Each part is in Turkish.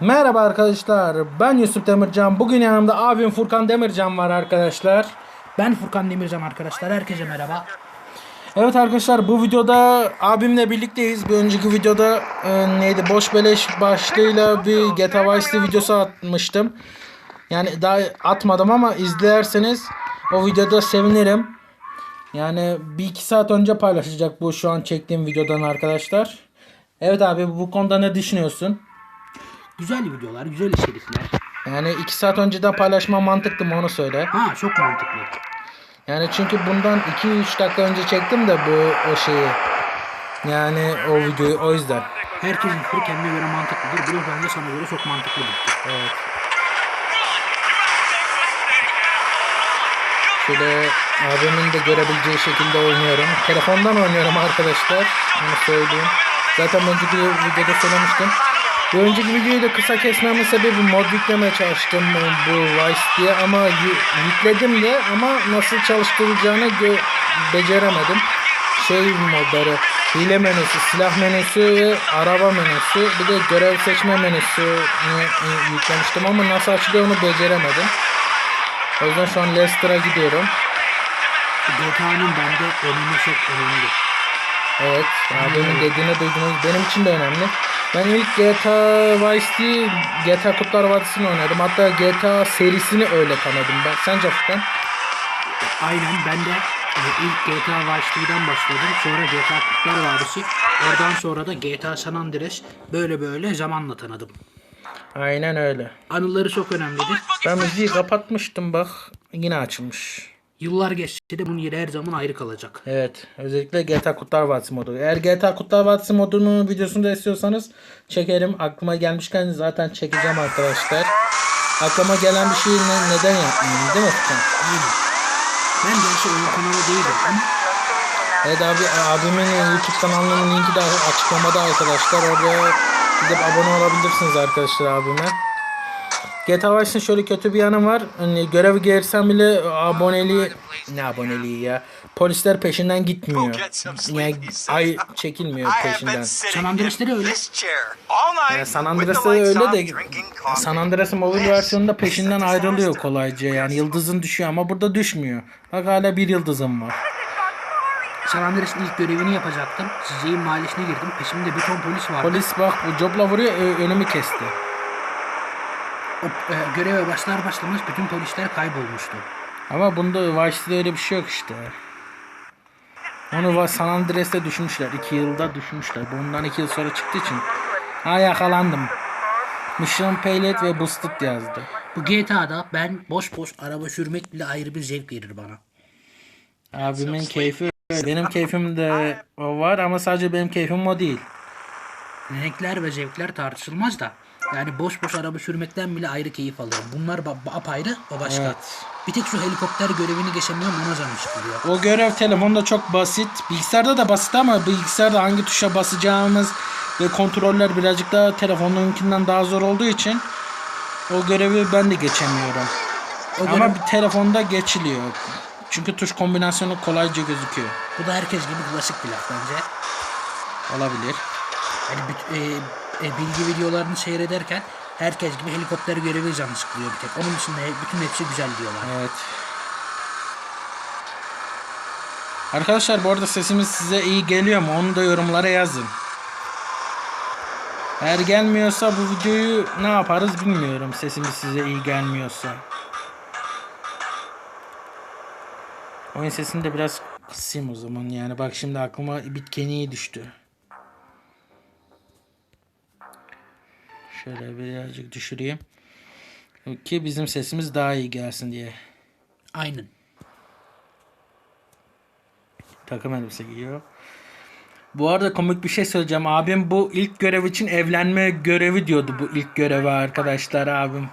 Merhaba arkadaşlar. Ben Yusuf Demircan. Bugün yanımda abim Furkan Demircan var arkadaşlar. Ben Furkan Demircan arkadaşlar. Herkese merhaba. Evet arkadaşlar bu videoda abimle birlikteyiz. Bir önceki videoda e, neydi boş beleş başlığıyla bir GTA Vice City videosu atmıştım. Yani daha atmadım ama izlerseniz o videoda sevinirim. Yani bir iki saat önce paylaşacak bu şu an çektiğim videodan arkadaşlar. Evet abi bu konuda ne düşünüyorsun? Güzel videolar, güzel içerikler. Yani iki saat önceden paylaşma mantıklı mı onu söyle. Ha çok mantıklı. Yani çünkü bundan 2-3 dakika önce çektim de bu o şeyi. Yani o videoyu o yüzden. Herkesin fikri kendine göre mantıklıdır. Bu bence sana göre çok mantıklı bitti. Evet. Şöyle abimin de görebileceği şekilde oynuyorum. Telefondan oynuyorum arkadaşlar. Onu söyleyeyim. Zaten önceki videoda söylemiştim. Bir önceki videoyu da kısa kesmemin sebebi mod yüklemeye çalıştım bu Vice diye ama yü- yükledim de ama nasıl çalıştırılacağını beceremedim. Şey modları, hile menüsü, silah menüsü ve araba menüsü bir de görev seçme menüsü yüklemiştim ama nasıl açılıyor onu beceremedim. O yüzden şu an Leicester'a gidiyorum. GTA'nın bende önemi çok önemli. Evet, abimin dediğini duydunuz. Benim için de önemli. Ben ilk GTA Vice City, GTA Kurtlar Vadisi'ni oynadım. Hatta GTA serisini öyle tanıdım ben. Sence Furkan? Aynen ben de e, ilk GTA Vice City'den başladım. Sonra GTA Kurtlar Vadisi. Oradan sonra da GTA San Andreas böyle böyle zamanla tanıdım. Aynen öyle. Anıları çok önemlidir. Ben müziği kapatmıştım bak. Yine açılmış. Yıllar geçse de bunun yeri her zaman ayrı kalacak. Evet. Özellikle GTA Kurtlar Vadisi modu. Eğer GTA Kurtlar Vadisi modunun videosunu da istiyorsanız çekerim. Aklıma gelmişken zaten çekeceğim arkadaşlar. Aklıma gelen bir şeyi ne- neden yapmayayım değil mi Furkan? Aynen. Ben gerçi oyun kanalı değilim ama Evet abi abimin YouTube kanalının linki de açıklamada arkadaşlar. Oraya gidip abone olabilirsiniz arkadaşlar abime. GTA Vice'ın şöyle kötü bir yanı var. Hani görev girsem bile aboneliği ne aboneliği ya. Polisler peşinden gitmiyor. Yani ay çekilmiyor peşinden. San Andreas'ta da öyle. Yani San Andreas'ta da öyle de San Andreas'ın mobil versiyonunda peşinden ayrılıyor kolayca. Yani yıldızın düşüyor ama burada düşmüyor. Bak hala bir yıldızım var. San Andreas'ın ilk görevini yapacaktım. Çiçeğin mahallesine girdim. Peşimde bir ton polis vardı. Polis bak bu copla vuruyor önümü kesti. O, e, göreve başlar başlamaz bütün polisler kaybolmuştu. Ama bunda Vice City'de öyle bir şey yok işte. Onu San Andreas'te düşmüşler. 2 yılda düşmüşler. Bundan 2 yıl sonra çıktığı için. Ha yakalandım. Mission Paylet ve Boosted yazdı. Bu GTA'da ben boş boş araba sürmek bile ayrı bir zevk verir bana. Abimin keyfi. Benim keyfim de o var ama sadece benim keyfim o değil. Renkler ve zevkler tartışılmaz da. Yani boş boş araba sürmekten bile ayrı keyif alıyorum. Bunlar apayrı, o başka. Evet. Bir tek şu helikopter görevini geçemiyorum ona canım sıkılıyor. O görev telefonda çok basit. Bilgisayarda da basit ama bilgisayarda hangi tuşa basacağımız ve kontroller birazcık daha telefonunkinden daha zor olduğu için o görevi ben de geçemiyorum. O Ama görev- bir telefonda geçiliyor. Çünkü tuş kombinasyonu kolayca gözüküyor. Bu da herkes gibi klasik bir laf bence. Olabilir. Büt- e, e, bilgi videolarını seyrederken herkes gibi helikopter görevi canı sıkılıyor bir tek. Onun dışında bütün hepsi güzel diyorlar. Evet. Arkadaşlar bu arada sesimiz size iyi geliyor mu? Onu da yorumlara yazın. Eğer gelmiyorsa bu videoyu ne yaparız bilmiyorum. Sesimiz size iyi gelmiyorsa. Oyun sesini de biraz kısayım o zaman yani. Bak şimdi aklıma bitkeniği düştü. Şöyle birazcık düşüreyim. Ki bizim sesimiz daha iyi gelsin diye. Aynen. Takım elbise giyiyor. Bu arada komik bir şey söyleyeceğim. Abim bu ilk görev için evlenme görevi diyordu bu ilk görevi arkadaşlar abim.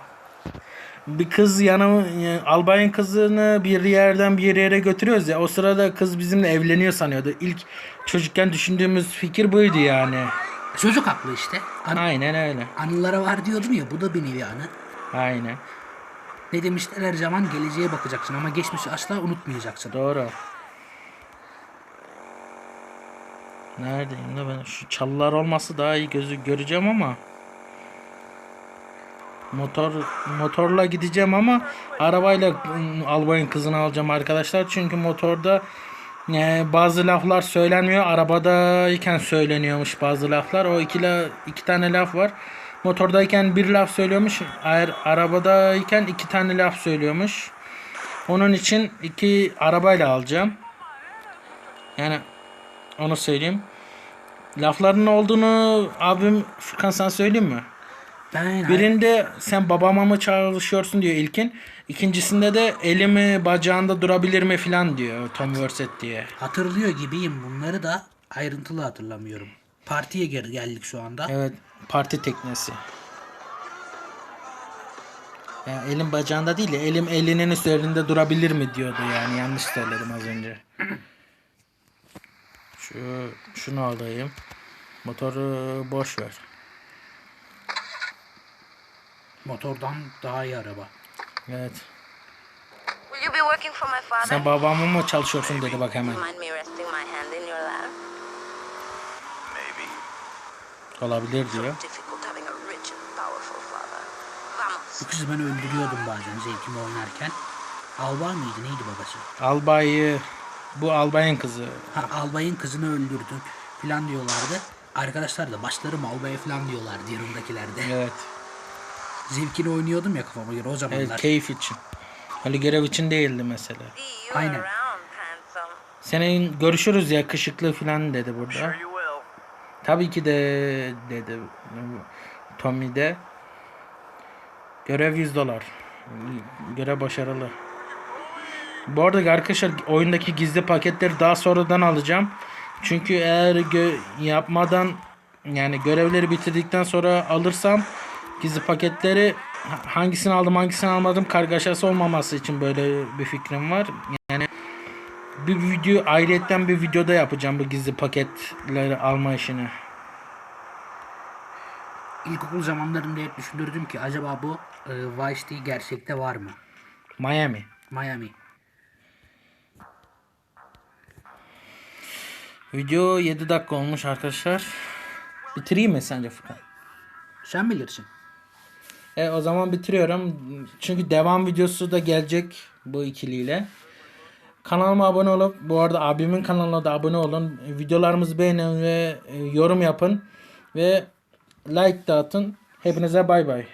Bir kız yanı yani albayın kızını bir yerden bir yere götürüyoruz ya. O sırada kız bizimle evleniyor sanıyordu. İlk çocukken düşündüğümüz fikir buydu yani. Çocuk haklı işte. An- Aynen öyle. anılara var diyordum ya bu da bir nevi anı. Aynen. Ne demişler her zaman geleceğe bakacaksın ama geçmişi asla unutmayacaksın. Doğru. Neredeyim de ben şu çalılar olması daha iyi gözü göreceğim ama Motor motorla gideceğim ama arabayla ım, albayın kızını alacağım arkadaşlar. Çünkü motorda e, bazı laflar söylenmiyor. Arabadayken söyleniyormuş bazı laflar. O iki, la, iki tane laf var. Motordayken bir laf söylüyormuş. Eğer arabadayken iki tane laf söylüyormuş. Onun için iki arabayla alacağım. Yani onu söyleyeyim. Lafların olduğunu abim Furkan sana söyleyeyim mi? Ben Birinde sen babama mı çalışıyorsun diyor ilkin. İkincisinde de elimi bacağında durabilir mi filan diyor Tom Verset diye. hatırlıyor gibiyim bunları da ayrıntılı hatırlamıyorum. Partiye geri geldik şu anda. Evet parti teknesi. Ya elim bacağında değil de elim elinin üzerinde durabilir mi diyordu yani yanlış söyledim az önce. Şu şunu alayım. Motoru boş ver. Motordan daha iyi araba. Evet. Will you be working for my father? Sen babamı mı çalışıyorsun dedi bak hemen. Olabilir diyor. Bu kızı ben öldürüyordum bazen zevkimi oynarken. Albay mıydı neydi babası? Albayı bu albayın kızı. Ha, albayın kızını öldürdün falan diyorlardı. Arkadaşlar da başlarım albaya falan diyorlardı yanımdakilerde. Evet. Zevkini oynuyordum ya kafama göre o zamanlar. Evet keyif için. Öyle görev için değildi mesela. Aynen. Senin görüşürüz ya kışıklı falan dedi burada. Tabii ki de dedi Tommy de. Görev 100 dolar. Görev başarılı. Bu arada arkadaşlar oyundaki gizli paketleri daha sonradan alacağım. Çünkü eğer gö- yapmadan yani görevleri bitirdikten sonra alırsam gizli paketleri ha- hangisini aldım hangisini almadım kargaşası olmaması için böyle bir fikrim var. Yani bir video ayrıyetten bir videoda yapacağım bu gizli paketleri alma işini. İlkokul zamanlarında hep düşünürdüm ki acaba bu e, Vice gerçekte var mı? Miami. Miami. Video 7 dakika olmuş arkadaşlar. Bitireyim mi sence Furkan? Sen bilirsin. E, o zaman bitiriyorum. Çünkü devam videosu da gelecek bu ikiliyle. Kanalıma abone olup bu arada abimin kanalına da abone olun. Videolarımızı beğenin ve e, yorum yapın. Ve like de atın. Hepinize bay bay.